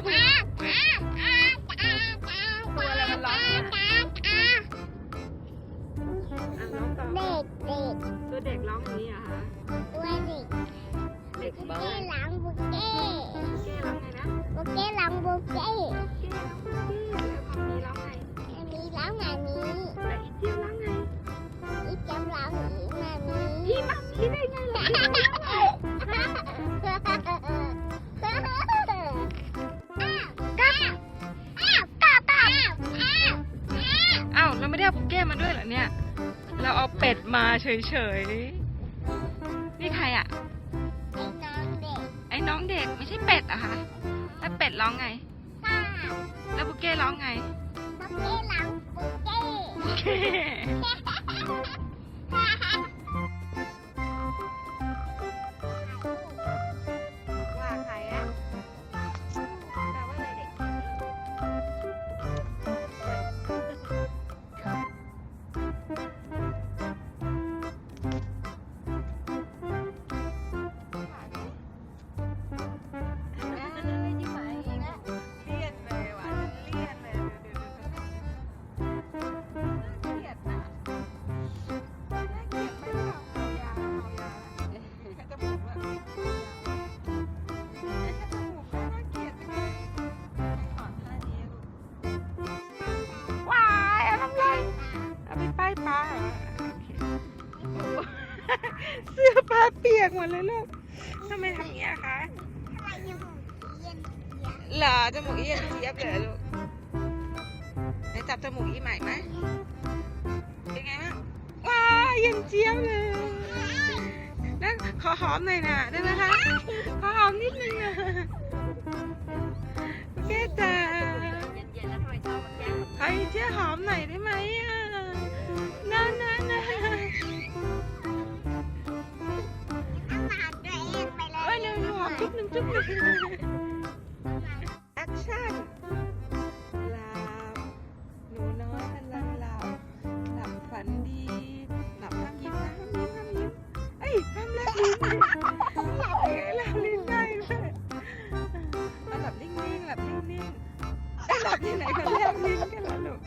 ตัวอะไรมันร้องเนี่ยอะร้องต่อเด็กเด็กตัวเด็กร้องอย่างนี้เหรอคะตัวเด็กเด็กบุบ้าเก้หลังบุเก้เก้ร้องไงนะบุเก้หลังบุเก้เก้ร้องเก้แล้วคำนี้ร้องไงอันนี้หลังมานี้แล้วอีเจียวร้องไงอีจำหลังอีมานี้พี่มัมมี่ได้ไงล่ะ ไม่ได้เอาปุกเก้มาด้วยเหรอเนี่ย เราเอาเป็ดมาเฉยๆ นี่ใครอะ ไอ้น้องเด็กไม่ใช่เป็ดอะคะแล้วเป็ดร้องไง แล้วปุกเก้ร้องไงว่า เปลาเปียกหมดเลยลูกทำไมทำอย่างนี้อะคะเหรอจมูกอีเย็นเจี๊ยบเลยลูกไหนจับจมูกอีใหม่ไหมเป็นไงบ้างว้าเย็นเจี๊ยบเลยแล้วขอหอมหน่อยนะได้ไหมคะขอหอมนิดนึงนะโอเคจ้า จุ๊บหนึ่งจุ๊บหนึ่งแอคชั่นหลับหนูน้อยกำลังหลับหลับฝันดีหลับห้ามยิ้มนะห้ามยิ้มห้ามยิ้มเอ้ยห้ามแลบลิ้นหลับไงหลับลิ้นได้ด้ยหลับนิ่งๆหลับนิ่งๆหลับที่ไหนกันแลบนิ่งกันล่ะลูก